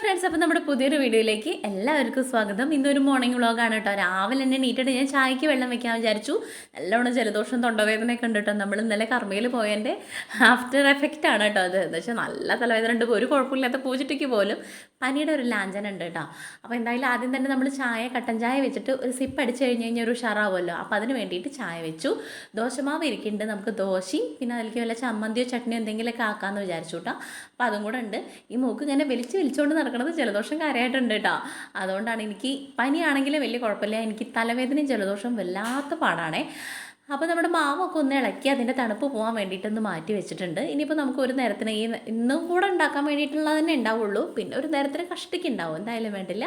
Friends അപ്പോൾ നമ്മുടെ പുതിയൊരു വീഡിയോയിലേക്ക് എല്ലാവർക്കും സ്വാഗതം. ഇന്നൊരു മോർണിംഗ് വ്ളോഗാണ് കേട്ടോ. രാവിലെ തന്നെ നീട്ടിട്ട് ഞാൻ ചായക്ക് വെള്ളം വെക്കാൻ വിചാരിച്ചു. നല്ലോണം ജലദോഷം തൊണ്ടവേദനയൊക്കെ ഉണ്ട് കേട്ടോ. നമ്മൾ ഇന്നലെ കർമ്മയിൽ പോയതിന്റെ ആഫ്റ്റർ എഫക്റ്റ് ആണ് കേട്ടോ അത്. എന്ന് വെച്ചാൽ നല്ല തലവേദന ഉണ്ട്. ഒരു കുഴപ്പമില്ലാത്ത പൂച്ചിട്ടിക്ക് പോലും പനിയുടെ ഒരു ലാഞ്ചന ഉണ്ട് കേട്ടോ. അപ്പോൾ എന്തായാലും ആദ്യം തന്നെ നമ്മൾ ചായ കട്ടൻ ചായ വെച്ചിട്ട് ഒരു സിപ്പ് അടിച്ചു കഴിഞ്ഞ് കഴിഞ്ഞാൽ ഒരു ഷറാവുമല്ലോ അപ്പോൾ അതിന് വേണ്ടിയിട്ട് ചായ വെച്ചു. ദോശമാവ് ഇരിക്കുന്നുണ്ട്. നമുക്ക് ദോശയും പിന്നെ അതിലേക്ക് വല്ല ചമ്മന്തിയോ ചട്നിയോ എന്തെങ്കിലുമൊക്കെ ആക്കാമെന്ന് വിചാരിച്ചു കേട്ടോ. അപ്പോൾ അതും കൂടെ ഉണ്ട്. ഈ മൂക്ക് ഇങ്ങനെ വലിച്ച് വലിച്ചുകൊണ്ട് നടക്കുന്നത് ജലദോഷം കാര്യമായിട്ടുണ്ട് കേട്ടോ അതുകൊണ്ടാണ് എനിക്ക് പനിയാണെങ്കിൽ വലിയ കുഴപ്പമില്ല. എനിക്ക് തലവേദനയും ജലദോഷം വല്ലാത്ത പാടാണേ. അപ്പോൾ നമ്മുടെ മാവൊക്കെ ഒന്ന് ഇളക്കി അതിന്റെ തണുപ്പ് പോകാൻ വേണ്ടിയിട്ടൊന്ന് മാറ്റി വെച്ചിട്ടുണ്ട്. ഇനിയിപ്പോൾ നമുക്ക് ഒരു നേരത്തിന് ഈ ഇന്നും കൂടെ ഉണ്ടാക്കാൻ വേണ്ടിയിട്ടുള്ളത് തന്നെ ഉണ്ടാവുള്ളൂ. പിന്നെ ഒരു നേരത്തിന് കഷ്ടിക്ക് ഉണ്ടാവും. എന്തായാലും വേണ്ടില്ല.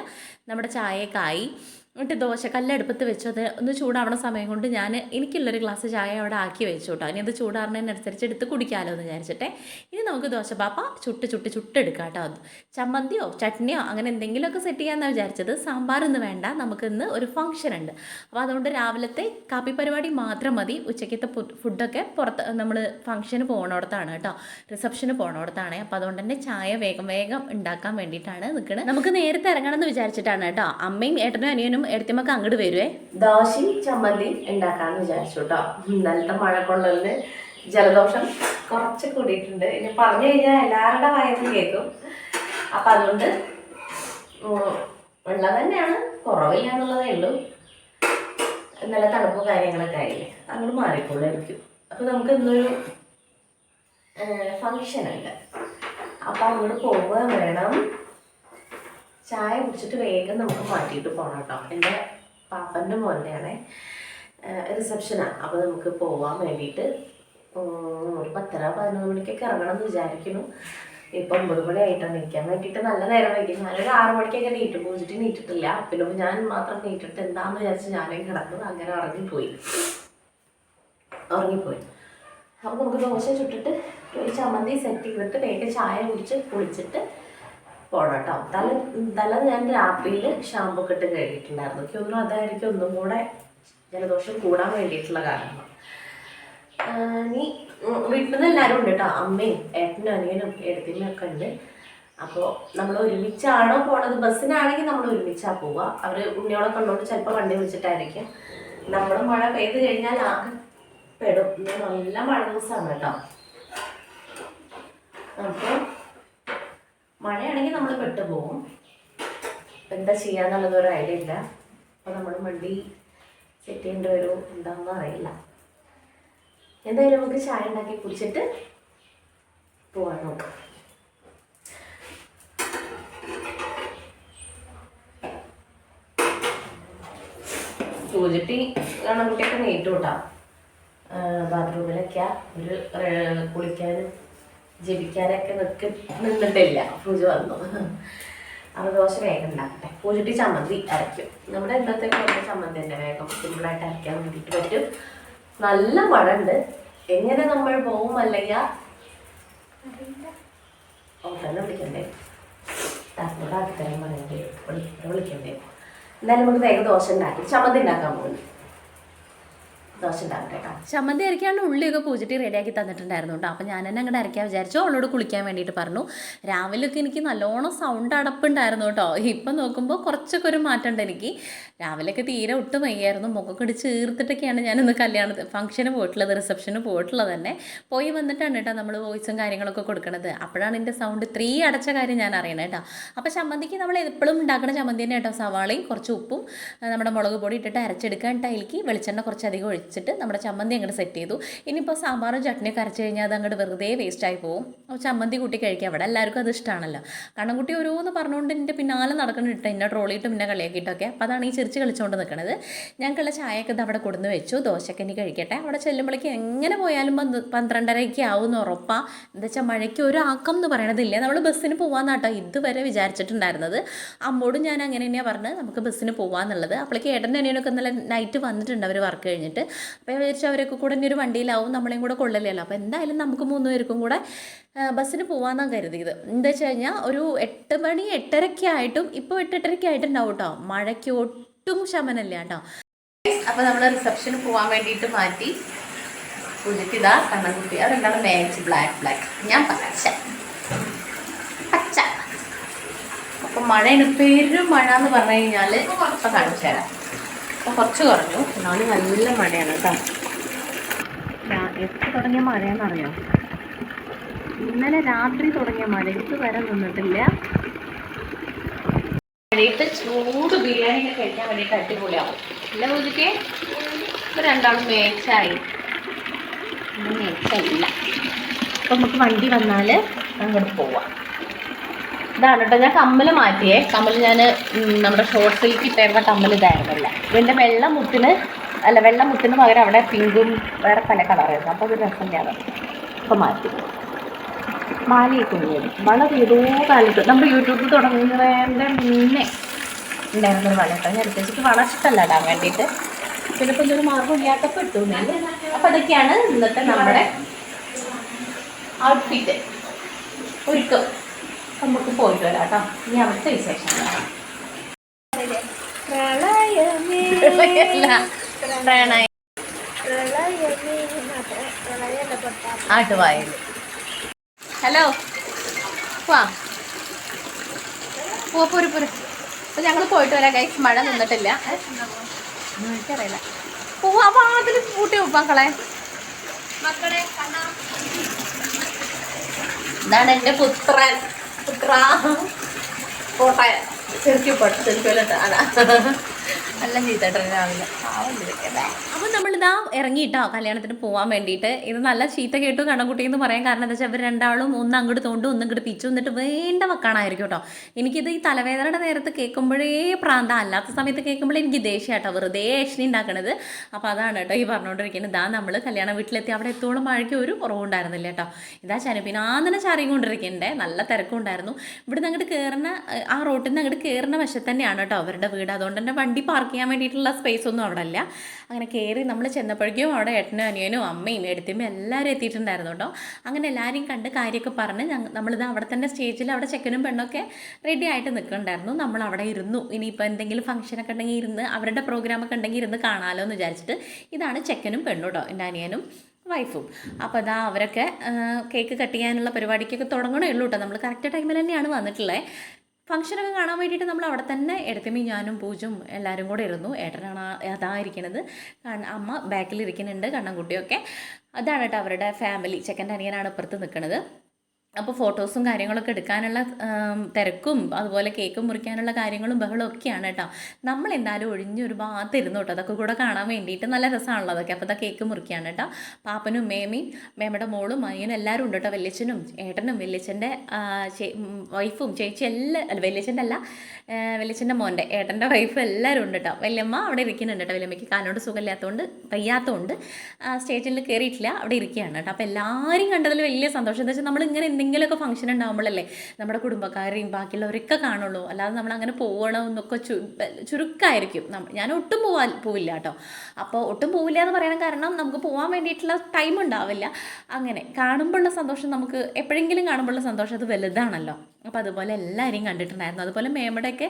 നമ്മുടെ ചായയൊക്കെ ആയി. എന്നിട്ട് ദോശ കല്ലെടുപ്പത്ത് വെച്ചു അത് ഒന്ന് ചൂടാവണ സമയം കൊണ്ട് ഞാൻ എനിക്കുള്ളൊരു ഗ്ലാസ് ചായ അവിടെ ആക്കി വെച്ചു കേട്ടോ. ഇനി അത് ചൂടാറുന്നതിനനുസരിച്ച് എടുത്ത് കുടിക്കാമല്ലോ എന്ന് വിചാരിച്ചിട്ടെ. ഇനി നമുക്ക് ദോശ പാപ്പ ചുട്ട് ചുട്ട് ചുട്ടെടുക്കാം കേട്ടോ. ചമ്മന്തിയോ ചട്നിയോ അങ്ങനെ എന്തെങ്കിലുമൊക്കെ സെറ്റ് ചെയ്യാമെന്നാണ് വിചാരിച്ചത്. സാമ്പാറൊന്നും വേണ്ട. നമുക്കിന്ന് ഒരു ഫംഗ്ഷൻ ഉണ്ട്. അപ്പോൾ അതുകൊണ്ട് രാവിലത്തെ കാപ്പി പരിപാടി മാത്രം മതി. ഉച്ചയ്ക്കത്തെ ഫുഡൊക്കെ പുറത്ത് നമ്മൾ ഫംഗ്ഷന് പോകണോടത്താണ് കേട്ടോ. റിസപ്ഷന് പോകണോടത്താണ് അപ്പോൾ അതുകൊണ്ട് തന്നെ ചായ വേഗം വേഗം ഉണ്ടാക്കാൻ വേണ്ടിയിട്ടാണ് നിൽക്കുന്നത് നമുക്ക് നേരത്തെ ഇറങ്ങണം എന്ന് വിചാരിച്ചിട്ടാണ് കേട്ടോ. അമ്മയും ഏട്ടനും അനിയനും എടുത്തിമൊക്കെ അങ്ങോട്ട് വരുവേ. ദോശയും ചമ്മന്തി ഉണ്ടാക്കാമെന്ന് വിചാരിച്ചു കേട്ടോ നല്ല മഴ കൊള്ളലിന് ജലദോഷം കുറച്ച് കൂടിയിട്ടുണ്ട്. ഇനി പറഞ്ഞു കഴിഞ്ഞാൽ എല്ലാവരുടെ വയറിൽ കേൾക്കും. അപ്പം അതുകൊണ്ട് ഉള്ളത് തന്നെയാണ്. കുറവില്ല എന്നുള്ളതേ ഉള്ളൂ. നല്ല തണുപ്പും കാര്യങ്ങളൊക്കെ ആയില്ലേ. അങ്ങോട്ട് മാറിക്കൊള്ളായിരിക്കും. അപ്പോൾ നമുക്ക് ഇന്നൊരു ഫങ്ഷൻ ഉണ്ട്. അപ്പൊ അങ്ങോട്ട് പോവുക വേണം. ചായ കുടിച്ചിട്ട് വേഗം നമുക്ക് മാറ്റിയിട്ട് പോകണം കേട്ടോ. എന്റെ പാപ്പന്റെ മോന്റെയാണേ റിസപ്ഷനാണ് അപ്പോൾ നമുക്ക് പോവാൻ വേണ്ടിയിട്ട് ഒരു പത്തര പതിനൊന്ന് മണിക്കൊക്കെ ഇറങ്ങണം എന്ന് വിചാരിക്കുന്നു. ഇപ്പം ഒമ്പത് മണി ആയിട്ടാണ് നിൽക്കാൻ വേണ്ടിയിട്ട് നല്ല നേരം വൈകി. ഞാനൊരു ആറ് മണിക്കൊക്കെ നീറ്റ് പൂജിട്ട് നീറ്റിട്ടില്ല. പിന്നെ ഞാൻ മാത്രം നീറ്റിട്ട് എന്താന്ന് വിചാരിച്ച് ഞാനും കിടന്നു അങ്ങനെ ഉറങ്ങിപ്പോയി. ഉറങ്ങിപ്പോയി. അപ്പോൾ നമുക്ക് ദോശ ചുട്ടിട്ട് ഒരു ചമ്മന്തി സെറ്റ് ചെയ്തിട്ട് വേഗം ചായ കുടിച്ച് കുളിച്ചിട്ട് പോണം കേട്ടോ തല തല ഞാൻ രാത്രിയിൽ ഷാമ്പു ഒക്കെ ഇട്ട് കഴുകിയിട്ടുണ്ടായിരുന്നു. എനിക്ക് അതായിരിക്കും ഒന്നും കൂടെ ജലദോഷം കൂടാൻ വേണ്ടിയിട്ടുള്ള കാരണം. ഇനി വീട്ടിൽ നിന്ന് എല്ലാവരും ഉണ്ട് കേട്ടോ അമ്മയും ഏട്ടനും അനിയനും ഏടത്തിനും ഒക്കെ ഉണ്ട്. അപ്പോൾ നമ്മൾ ഒരുമിച്ചാണോ പോണത്? ബസ്സിനാണെങ്കിൽ നമ്മൾ ഒരുമിച്ചാണ് പോവുക അവർ ഉണ്ണിയോളെ കണ്ടോണ്ട് ചിലപ്പോൾ വണ്ടി വിളിച്ചിട്ടായിരിക്കും. നമ്മൾ മഴ പെയ്ത് കഴിഞ്ഞാൽ ആകെ പെടും. നല്ല മഴ ദിവസമാണ് കേട്ടോ അപ്പോൾ മഴയാണെങ്കിൽ നമ്മൾ പെട്ടു പോകും എന്താ ചെയ്യാന്നുള്ളത് ഒരു ഐഡിയ ഇല്ല. അപ്പോൾ നമ്മൾ വണ്ടി സെറ്റ് ചെയ്യേണ്ട ഒരു എന്താണെന്ന് അറിയില്ല. എന്തായാലും നമുക്ക് ചായ ഉണ്ടാക്കി കുടിച്ചിട്ട് പോവാൻ നോക്കാം. സൂചിട്ടി കുട്ടിയൊക്കെ നീട്ടു കൂട്ടാം ഒരു കുളിക്കാനും ജപിക്കാനൊക്കെ നിൽക്ക് നിന്നിട്ടില്ല. പൂജ വന്നു. അപ്പോൾ ദോശ വേഗം ഉണ്ടാക്കട്ടെ. പൂജിട്ട് ചമ്മന്തി അരയ്ക്കും. നമ്മുടെ ഇന്നത്തെ കുറച്ച് ചമ്മന്തി തന്നെ വേഗം സിമ്പിളായിട്ട് അരയ്ക്കാൻ വേണ്ടിയിട്ട് പറ്റും. നല്ല മഴ ഉണ്ട് എങ്ങനെ നമ്മൾ പോകും അല്ലെങ്കിൽ ഓട്ടോനെ വിളിക്കണ്ടേ? താത്തോട് അടുത്തരം പറയണ്ടേ? വിളിക്കണേ വിളിക്കണ്ടേ? എന്തായാലും നമുക്ക് വേഗം ദോശ ഉണ്ടാക്കി. ചമ്മന്തി ഉണ്ടാക്കാൻ പോകുന്നു ചമ്മന്തി അരയ്ക്കാണ്ട് ഉള്ളിയൊക്കെ പൂജിട്ട് റെഡിയാക്കി തന്നിട്ടുണ്ടായിരുന്നു കേട്ടോ. അപ്പോൾ ഞാൻ തന്നെ അങ്ങോട്ട് അരയ്ക്കാൻ വിചാരിച്ചു. അവളോട് കുളിക്കാൻ വേണ്ടിയിട്ട് പറഞ്ഞു. രാവിലെയൊക്കെ എനിക്ക് നല്ലോണം സൗണ്ട് അടപ്പുണ്ടായിരുന്നു കേട്ടോ. ഇപ്പം നോക്കുമ്പോൾ കുറച്ചൊക്കെ ഒരു മാറ്റമുണ്ട് എനിക്ക്. രാവിലെയൊക്കെ തീരെ ഒട്ടും വയ്യായിരുന്നു. മുഖമൊക്കെ ഇടിച്ച് ഈർത്തിട്ടൊക്കെയാണ് ഞാനിന്ന് കല്യാണ ഫംഗ്ഷന് പോയിട്ടുള്ളത് റിസപ്ഷന് പോയിട്ടുള്ളത് തന്നെ. പോയി വന്നിട്ടാണ് കേട്ടോ നമ്മൾ വോയിസും കാര്യങ്ങളൊക്കെ കൊടുക്കണത്. അപ്പോഴാണ് എന്റെ സൗണ്ട് ഇത്രയും അടച്ച കാര്യം ഞാൻ അറിയണേ കേട്ടോ. അപ്പോൾ ചമ്മന്തിക്ക് നമ്മൾ എപ്പോഴും ഉണ്ടാക്കുന്ന ചമ്മന്തി തന്നെ കേട്ടോ. സവാളയും കുറച്ച് ഉപ്പും നമ്മുടെ മുളക് പൊടി ഇട്ടിട്ട് അരച്ചെടുക്കാൻ ടൈലിക്ക് വെളിച്ചെണ്ണ കുറച്ചധികം ഒഴിച്ചിട്ട് നമ്മുടെ ചമ്മന്തി അങ്ങോട്ട് സെറ്റ് ചെയ്തു. ഇനിയിപ്പോൾ സാമ്പാറും ചട്നിയൊക്കെ അരച്ച് കഴിഞ്ഞാൽ അത് അങ്ങോട്ട് വെറുതെ വേസ്റ്റായി പോകും ചമ്മന്തി കൂട്ടി കഴിക്കുക അവിടെ എല്ലാവർക്കും അത് ഇഷ്ടമാണല്ലോ കണ്ണൻകുട്ടി ഓരോന്ന് പറഞ്ഞുകൊണ്ട് എന്റെ പിന്നാലെ നടക്കണിട്ട് എന്നെ ട്രോളിയിട്ട് പിന്നെ കളിയാക്കിയിട്ടൊക്കെ അപ്പോൾ അതാണ് ഈ ചിരിച്ച് കളിച്ചുകൊണ്ട് നിൽക്കുന്നത് ഞങ്ങൾക്കുള്ള ചായയൊക്കെ ഇത് അവിടെ കൊടുന്ന് വെച്ചു. ദോശയൊക്കെ കഴിക്കട്ടെ. അവിടെ ചെല്ലുമ്പോഴേക്ക് എങ്ങനെ പോയാലും പന്ത് പന്ത്രണ്ടരയ്ക്ക് ആവുമെന്ന് ഉറപ്പാ. എന്താ വെച്ചാൽ മഴയ്ക്ക് ഒരു ആക്കം എന്ന് പറയണതില്ല. നമ്മൾ ബസ്സിന് പോകാമെന്നാട്ടോ ഇതുവരെ വിചാരിച്ചിട്ടുണ്ടായിരുന്നത്. അമ്മോടും ഞാൻ അങ്ങനെ തന്നെയാണ് പറഞ്ഞത്. നമുക്ക് ബസ്സിന് പോകാമെന്നുള്ളത് അപ്പോഴേക്ക് ഏട്ടന്റെ അനിയനൊക്കെ ഇന്നലെ നൈറ്റ് വന്നിട്ടുണ്ട്. അവർ വർക്ക് കഴിഞ്ഞിട്ട്. അപ്പോൾ ഞാൻ വിചാരിച്ചു അവരൊക്കെ കൂടെ ഇനി ഒരു വണ്ടിയിലാവും നമ്മളെയും കൂടെ കൊള്ളില്ലല്ലോ അപ്പോൾ എന്തായാലും നമുക്ക് മൂന്ന് പേർക്കും കൂടെ ബസ്സിന് പോകാമെന്നാണ് കരുതിയത് എന്താ വെച്ച് കഴിഞ്ഞാൽ ഒരു എട്ട് മണി എട്ടരയ്ക്ക് ആയിട്ടും ഇപ്പോൾ എട്ട് ആയിട്ടുണ്ടാവും കേട്ടോ മഴയ്ക്ക് ഒട്ടും ശമനമില്ല കേട്ടോ അപ്പോൾ നമ്മൾ റിസപ്ഷന് പോകാൻ വേണ്ടിയിട്ട് മാറ്റി. പൂജയ്ക്ക് ഇതാ കണ്ണൻകുട്ടി. അതെന്താണ്? മാച്ച് ബ്ലാക്ക് ബ്ലാക്ക് ഞാൻ പച്ച. പച്ച. അപ്പം മഴയാണ് പെരും മഴ എന്ന് പറഞ്ഞു കഴിഞ്ഞാൽ ഇപ്പം കാണിച്ചു തരാം. ഇപ്പം കുറച്ച് കുറഞ്ഞു. എന്നാലും നല്ല മഴയാണ് കേട്ടോ. എത്ര തുടങ്ങിയ മഴയാണെന്നറിയോ ഇന്നലെ രാത്രി തുടങ്ങിയ മഴ ഇതുവരെ നിന്നിട്ടില്ല. വേണ്ടിയിട്ട് ചൂട് ബിരിയാണി കഴിക്കാൻ വേണ്ടിയിട്ട് അടിപൊളിയാവും. ഇല്ല പൂജയ്ക്ക്? ഇപ്പം രണ്ടാളും മേച്ചായി. മേച്ചല്ല അപ്പം നമുക്ക് വണ്ടി വന്നാൽ അങ്ങോട്ട് പോവാം. ഇതാണ് കേട്ടോ. ഞാൻ കമ്മൽ മാറ്റിയേ. കമ്മൽ ഞാൻ നമ്മുടെ ഷോർട്സിലേക്ക് ഇട്ടേണ്ട കമ്മൽ ഇതായിരുന്നില്ല ഇതിന്റെ വെള്ള മുത്തിന് അല്ല വെള്ള മുത്തിന് പകരം അവിടെ പിങ്കും വേറെ പല കളറായിരുന്നു അപ്പോൾ ഒരു രസം ഞാൻ ഇപ്പം മാറ്റി. മാലയൊക്കെ കുഞ്ഞത് വളരെ ഏതോ കാലത്ത്. നമ്മൾ യൂട്യൂബിൽ തുടങ്ങുന്നതിന്റെ മുന്നേ ഉണ്ടായിരുന്നൊരു വള കേട്ടോ. ഞാൻ എടുത്തേക്ക് വള ഇഷ്ടമല്ല ഇടാൻ വേണ്ടിയിട്ട്. ചിലപ്പോൾ ഇതൊരു മാർഗം ഇല്ലാത്തപ്പോൾ ഇട്ടു അപ്പം അപ്പോൾ അതൊക്കെയാണ് ഇന്നത്തെ നമ്മുടെ ഔട്ട്ഫിറ്റ് ഒരുക്കം. നമുക്ക് പോയിട്ട് വരാം കേട്ടോ ഇനി അവിടുത്തെ വിശേഷം ഹലോ. വാ. പോവാ പോര് പോര്. അപ്പം ഞങ്ങൾ പോയിട്ട് വരാം കൈ മഴ നിന്നിട്ടില്ല. എനിക്കറിയില്ല. പോവാ വാതിൽ കൂട്ടി മക്കളെ. ഇതാണ് എന്റെ പുത്രൻ. ร้งโอรธไป ചെറുക്കി പോട്ടെ ചെറുക്കോലിട്ട് അതാ നല്ല ചീത്തട്ടെ രാവിലെ. അപ്പം നമ്മളിതാ ഇറങ്ങിയിട്ടോ കല്യാണത്തിന് പോകാൻ വേണ്ടിയിട്ട്. ഇത് നല്ല ചീത്ത കേട്ടു കണ്ണൻകുട്ടി എന്ന് പറയാൻ കാരണം എന്താ വെച്ചാൽ ഇവർ രണ്ടാളും ഒന്ന് അങ്ങോട്ട് തോണ്ടും ഒന്ന് ഇങ്ങോട്ട് പിച്ചു. എന്നിട്ട് വേണ്ട വെക്കാനായിരിക്കും കേട്ടോ. എനിക്കിത് ഈ തലവേദനയുടെ നേരത്ത് കേൾക്കുമ്പോഴേ പ്രാന്ത. അല്ലാത്ത സമയത്ത് കേൾക്കുമ്പോഴേ എനിക്ക് ദേഷ്യം കേട്ടോ വെറുതെ ഏഷണി ഉണ്ടാക്കണത്. അപ്പോൾ അതാണ് കേട്ടോ ഈ പറഞ്ഞുകൊണ്ടിരിക്കുന്നത് ഇതാ നമ്മൾ കല്യാണ വീട്ടിലെത്തി. അവിടെ എത്തോളം മഴയ്ക്ക് ഒരു കുറവുണ്ടായിരുന്നില്ല കേട്ടോ. ഇതാ ചന പിന്നെ ആന്നിനെ ചാറിയും കൊണ്ടിരിക്കണ്ടേ നല്ല തിരക്കുണ്ടായിരുന്നു. ഇവിടെ അങ്ങോട്ട് കയറുന്ന ആ റോട്ടിൽ നിന്ന് അങ്ങോട്ട് കയറുന്ന വശത്ത് തന്നെയാണ് കേട്ടോ അവരുടെ വീട്. അതുകൊണ്ട് തന്നെ വണ്ടി പാർക്ക് ചെയ്യാൻ വേണ്ടിയിട്ടുള്ള സ്പേസ് ഒന്നും അവിടെ അല്ല അങ്ങനെ കയറി നമ്മൾ ചെന്നപ്പോഴേക്കും അവിടെ ഏട്ടനും അനിയനും അമ്മയും എടുത്തിയും എല്ലാവരും എത്തിയിട്ടുണ്ടായിരുന്നു കേട്ടോ അങ്ങനെ എല്ലാവരെയും കണ്ട് കാര്യമൊക്കെ പറഞ്ഞ് നമ്മളിത് അവിടെ തന്നെ സ്റ്റേജിൽ അവിടെ ചെക്കനും പെണ്ണൊക്കെ റെഡി ആയിട്ട് നിൽക്കുന്നുണ്ടായിരുന്നു. നമ്മൾ അവിടെ ഇരുന്നു. ഇനിയിപ്പോൾ എന്തെങ്കിലും ഫംഗ്ഷനൊക്കെ ഉണ്ടെങ്കിൽ ഇരുന്ന് അവരുടെ പ്രോഗ്രാമൊക്കെ ഉണ്ടെങ്കിൽ ഇരുന്ന് കാണാമല്ലോ എന്ന് വിചാരിച്ചിട്ട് ഇതാണ് ചെക്കനും പെണ്ണും കേട്ടോ എന്റെ അനിയനും വൈഫും അപ്പോൾ അതാ അവരൊക്കെ കേക്ക് കട്ട് ചെയ്യാനുള്ള പരിപാടിക്കൊക്കെ തുടങ്ങണേ ഉള്ളൂ കേട്ടോ നമ്മൾ കറക്റ്റ് ടൈമിൽ തന്നെയാണ് വന്നിട്ടുള്ളത് ഫംഗ്ഷനൊക്കെ കാണാൻ വേണ്ടിയിട്ട് നമ്മൾ അവിടെ തന്നെ എടുത്തമ്മി ഞാനും പൂജും എല്ലാവരും കൂടെ ഇരുന്നു. ഏട്ടനാണ് അതായിരിക്കണത്. അമ്മ ബാക്കിൽ ഇരിക്കുന്നുണ്ട് കണ്ണൻകുട്ടിയൊക്കെ. അതാണ് കേട്ടോ അവരുടെ ഫാമിലി ചെക്കന്റെ അനിയനാണ് ഇപ്പുറത്ത് നിൽക്കുന്നത് അപ്പോൾ ഫോട്ടോസും കാര്യങ്ങളൊക്കെ എടുക്കാനുള്ള തിരക്കും അതുപോലെ കേക്ക് മുറിക്കാനുള്ള കാര്യങ്ങളും ബഹളം ഒക്കെയാണ് കേട്ടോ. നമ്മൾ എന്തായാലും ഒഴിഞ്ഞ് ഒരു ഭാഗത്ത് ഇരുന്നു കേട്ടോ. അതൊക്കെ കൂടെ കാണാൻ വേണ്ടിയിട്ട് നല്ല രസമാണല്ലോ അതൊക്കെ. അപ്പോൾ അതാ കേക്ക് മുറിക്കുകയാണ് കേട്ടോ. പാപ്പനും മേമയും മേമയുടെ മോളും അയ്യനും എല്ലാവരും ഉണ്ട് കേട്ടോ വല്യച്ഛനും ഏട്ടനും വല്യച്ഛന്റെ വൈഫും ചേച്ചി എല്ലാം അല്ല വല്യച്ഛന്റെ അല്ല വല്യച്ഛന്റെ മോന്റെ ഏട്ടന്റെ വൈഫ് എല്ലാവരും ഉണ്ട് കേട്ടോ. വല്യമ്മ അവിടെ ഇരിക്കുന്നുണ്ട് കേട്ടോ. വല്യമ്മയ്ക്ക് കാലിനോട് സുഖമില്ലാത്തതുകൊണ്ട് വയ്യാത്തതുകൊണ്ട് സ്റ്റേജിൽ കയറിയിട്ടില്ല അവിടെ ഇരിക്കുകയാണ് കേട്ടോ. അപ്പോൾ എല്ലാവരും കണ്ടതിൽ വലിയ സന്തോഷം. എന്താ വെച്ചാൽ നമ്മൾ ഇങ്ങനെ എന്തെങ്കിലുമൊക്കെ ഫംഗ്ഷൻ ഉണ്ടാകുമ്പോഴല്ലേ നമ്മുടെ കുടുംബക്കാരെയും ബാക്കിയുള്ളവരൊക്കെ കാണുള്ളൂ. അല്ലാതെ നമ്മൾ അങ്ങനെ പോകണമെന്നൊക്കെ ചു ചുരുക്കമായിരിക്കും ഞാൻ ഒട്ടും പോവാ പോവില്ല കേട്ടോ. അപ്പോൾ ഒട്ടും പോവില്ല എന്ന് പറയാൻ കാരണം നമുക്ക് പോകാൻ വേണ്ടിയിട്ടുള്ള ടൈം ഉണ്ടാവില്ല. അങ്ങനെ കാണുമ്പോഴുള്ള സന്തോഷം നമുക്ക് എപ്പോഴെങ്കിലും കാണുമ്പോഴുള്ള സന്തോഷം അത് വലുതാണല്ലോ. അപ്പോൾ അതുപോലെ എല്ലാവരെയും കണ്ടിട്ടുണ്ടായിരുന്നു. അതുപോലെ മേമയുടെയൊക്കെ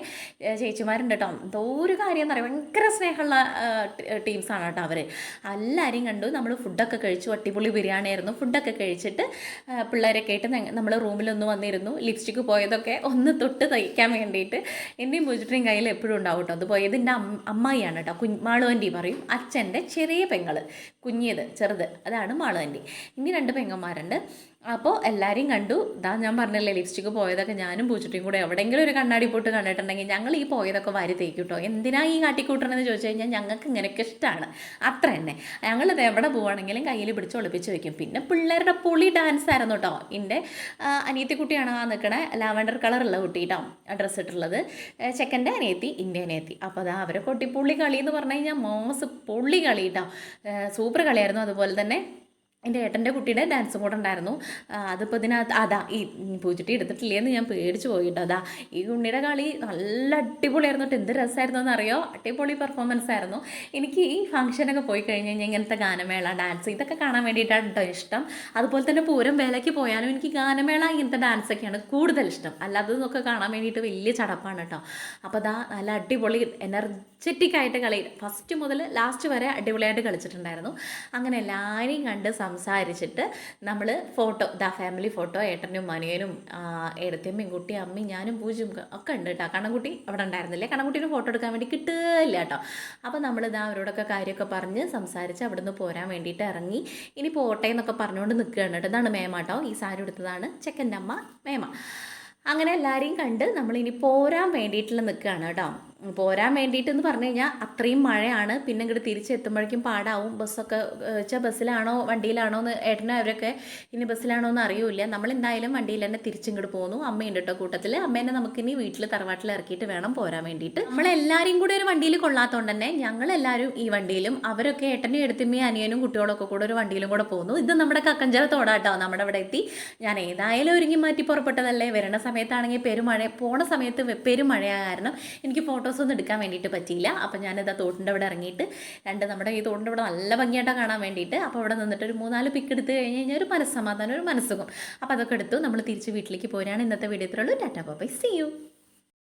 ചേച്ചിമാരുണ്ട് കേട്ടോ എന്തോ ഒരു കാര്യം എന്ന് പറയുക ഭയങ്കര സ്നേഹമുള്ള ടീംസാണ് കേട്ടോ അവർ എല്ലാവരെയും കണ്ടു. നമ്മൾ ഫുഡൊക്കെ കഴിച്ചു. അട്ടിപൊളി ബിരിയാണി ആയിരുന്നു. ഫുഡൊക്കെ കഴിച്ചിട്ട് പിള്ളേരൊക്കെ ആയിട്ട് നമ്മൾ റൂമിലൊന്ന് വന്നിരുന്നു. ലിപ്സ്റ്റിക്ക് പോയതൊക്കെ ഒന്ന് തൊട്ട് തയ്ക്കാൻ വേണ്ടിയിട്ട്. എന്റെയും പൂജിട്ടിയും കയ്യിൽ എപ്പോഴും ഉണ്ടാവും കേട്ടോ അത് പോയത് എന്റെ അമ്മ അമ്മായിയാണ് കേട്ടോ കുഞ്ഞ് മാളുവന്റി പറയും. അച്ഛന്റെ ചെറിയ പെങ്ങൾ കുഞ്ഞിയത് ചെറുത്. അതാണ് മാളുവന്റി ഇനി രണ്ട് പെങ്ങന്മാരുണ്ട്. അപ്പോൾ എല്ലാവരെയും കണ്ടു. ഇതാ ഞാൻ പറഞ്ഞില്ലേ ലിപ്സ്റ്റിക്ക് പോയതൊക്കെ ഞാനും പൂച്ചിട്ടും കൂടെ എവിടെയെങ്കിലും ഒരു കണ്ണാടി പോട്ട് കണ്ടിട്ടുണ്ടെങ്കിൽ ഞങ്ങൾ ഈ പോയതൊക്കെ വാരി തേക്കും കേട്ടോ എന്തിനാ ഈ കാട്ടിക്കൂട്ടണമെന്ന് ചോദിച്ചു കഴിഞ്ഞാൽ ഞങ്ങൾക്ക് ഇങ്ങനെയൊക്കെ ഇഷ്ടമാണ് അത്ര തന്നെ. ഞങ്ങളിത് എവിടെ പോവുകയാണെങ്കിലും കയ്യിൽ പിടിച്ച് ഒളിപ്പിച്ച് വെക്കും. പിന്നെ പിള്ളേരുടെ പുളി ഡാൻസ് ആയിരുന്നു കേട്ടോ എന്റെ അനിയത്തി കുട്ടിയാണ് ആ നിൽക്കണ ലാവൻഡർ കളറുള്ള കുട്ടി കേട്ടോ ഡ്രസ്സ് ഇട്ടുള്ളത് ചെക്കന്റെ അനിയത്തി ഇന്ത്യ അനിയത്തി. അപ്പോൾ അതാ അവരെ കൊട്ടിപ്പുള്ളി കളി എന്ന് പറഞ്ഞു കഴിഞ്ഞാൽ മോസ് പുള്ളി കളി കേട്ടോ സൂപ്പർ കളിയായിരുന്നു അതുപോലെ തന്നെ. എന്റെ ഏട്ടന്റെ കുട്ടിയുടെ ഡാൻസും കൂടെ ഉണ്ടായിരുന്നു. അതിപ്പോൾ ഇതിനകത്ത് അതാ ഈ പൂച്ചിട്ടി എടുത്തിട്ടില്ലേന്ന് ഞാൻ പേടിച്ച് പോയിട്ടോ. അതാ ഈ ഉണ്ണിയുടെ കളി നല്ല അടിപൊളിയായിരുന്നു കേട്ടോ. എന്ത് രസമായിരുന്നു എന്നറിയോ അടിപൊളി പെർഫോമൻസ് ആയിരുന്നു. എനിക്ക് ഈ ഫംഗ്ഷനൊക്കെ പോയി കഴിഞ്ഞ് കഴിഞ്ഞാൽ ഇങ്ങനത്തെ ഗാനമേള ഡാൻസ് ഇതൊക്കെ കാണാൻ വേണ്ടിയിട്ടാണ് കേട്ടോ ഇഷ്ടം. അതുപോലെ തന്നെ പൂരം വേലയ്ക്ക് പോയാലും എനിക്ക് ഗാനമേള ഇങ്ങനത്തെ ഡാൻസൊക്കെയാണ് കൂടുതൽ ഇഷ്ടം. അല്ലാത്തതൊക്കെ കാണാൻ വേണ്ടിയിട്ട് വലിയ ചടപ്പാണ് കേട്ടോ. അപ്പോൾ അതാ നല്ല അടിപൊളി എനർജറ്റിക് ആയിട്ട് കളി. ഫസ്റ്റ് മുതൽ ലാസ്റ്റ് വരെ അടിപൊളിയായിട്ട് കളിച്ചിട്ടുണ്ടായിരുന്നു. അങ്ങനെ എല്ലാവരെയും കണ്ട് സംസാരിച്ചിട്ട് നമ്മൾ ഫോട്ടോ ദാ ഫാമിലി ഫോട്ടോ ഏട്ടനും മനിയനും ഏടത്തെയും പെൺകുട്ടി അമ്മയും ഞാനും പൂജയും ഒക്കെ- ഉണ്ട് കേട്ടോ കണ്ണൻകുട്ടി അവിടെ ഉണ്ടായിരുന്നില്ലേ? കണ്ണൻകുട്ടീനെ ഫോട്ടോ എടുക്കാൻ വേണ്ടി കിട്ടില്ല കേട്ടോ അപ്പോൾ നമ്മൾ ഇതാ അവരോടൊക്കെ കാര്യമൊക്കെ പറഞ്ഞ് സംസാരിച്ച് അവിടുന്ന് പോരാൻ വേണ്ടിയിട്ട് ഇറങ്ങി. ഇനി പോട്ടെ എന്നൊക്കെ പറഞ്ഞുകൊണ്ട് നിൽക്കുകയാണ് കേട്ടോ ഇതാണ് മേമ കേട്ടോ ഈ സാരി എടുത്തതാണ് ചെക്കന്റെ അമ്മ മേമ. അങ്ങനെ എല്ലാവരെയും കണ്ട് നമ്മളിനി പോരാൻ വേണ്ടിയിട്ടുള്ള നിൽക്കുകയാണ് കേട്ടോ പോരാൻ വേണ്ടിയിട്ട് എന്ന് പറഞ്ഞു കഴിഞ്ഞാൽ അത്രയും മഴയാണ്. പിന്നെ ഇങ്ങോട്ട് തിരിച്ചെത്തുമ്പോഴേക്കും പാടാവും. ബസ്സൊക്കെ വെച്ചാൽ ബസ്സിലാണോ വണ്ടിയിലാണോ എന്ന് ഏട്ടനും അവരൊക്കെ ഇനി ബസ്സിലാണോ എന്ന് അറിയൂല നമ്മൾ എന്തായാലും വണ്ടിയിൽ തന്നെ തിരിച്ചിങ്ങോട്ട് പോന്നു. അമ്മയുണ്ട് കേട്ടോ കൂട്ടത്തിൽ അമ്മേനെ നമുക്കിനി വീട്ടിൽ തറവാട്ടിൽ ഇറക്കിയിട്ട് വേണം പോരാൻ വേണ്ടിയിട്ട് നമ്മളെല്ലാവരെയും കൂടെ ഒരു വണ്ടിയിൽ കൊള്ളാത്തതുകൊണ്ട് തന്നെ ഞങ്ങളെല്ലാവരും ഈ വണ്ടിയിലും അവരൊക്കെ ഏട്ടനും എടുത്തിമ്മയും അനിയനും കുട്ടികളൊക്കെ കൂടെ ഒരു വണ്ടിയിലും കൂടെ പോകുന്നു ഇത് നമ്മുടെ കക്കഞ്ചര തോടാട്ടോ. നമ്മുടെ അവിടെ എത്തി. ഞാൻ ഏതായാലും ഒരുങ്ങി മാറ്റി പുറപ്പെട്ടതല്ലേ? വരണ സമയത്താണെങ്കിൽ പെരുമഴ പോണ സമയത്ത് പെരുമഴയാ പെരുമഴയായ കാരണം എനിക്ക് ഫോട്ടോസ് ഒന്നും എടുക്കാൻ വേണ്ടിയിട്ട് പറ്റിയില്ല. അപ്പം ആ തോട്ടിന്റെ അവിടെ ഇറങ്ങിയിട്ട് രണ്ട് നമ്മുടെ ഈ തോട്ടിന്റെ അവിടെ നല്ല ഭംഗിയായിട്ടാണ് കാണാൻ വേണ്ടിയിട്ട് അപ്പോൾ അവിടെ നിന്നിട്ട് ഒരു മൂന്നാൽ പിക്ക് എടുത്ത് കഴിഞ്ഞ് കഴിഞ്ഞാൽ ഒരു മനസ്സമാധാനം ഒരു മനസ്സുഖം. അപ്പോൾ അതൊക്കെ എടുത്തു. നമ്മൾ തിരിച്ച് വീട്ടിലേക്ക് പോരാണ് ഇന്നത്തെ വീഡിയോ ഇത്രയുള്ളൂ ടാറ്റാ ബൈ സി യു